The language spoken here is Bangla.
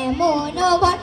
এমন ভর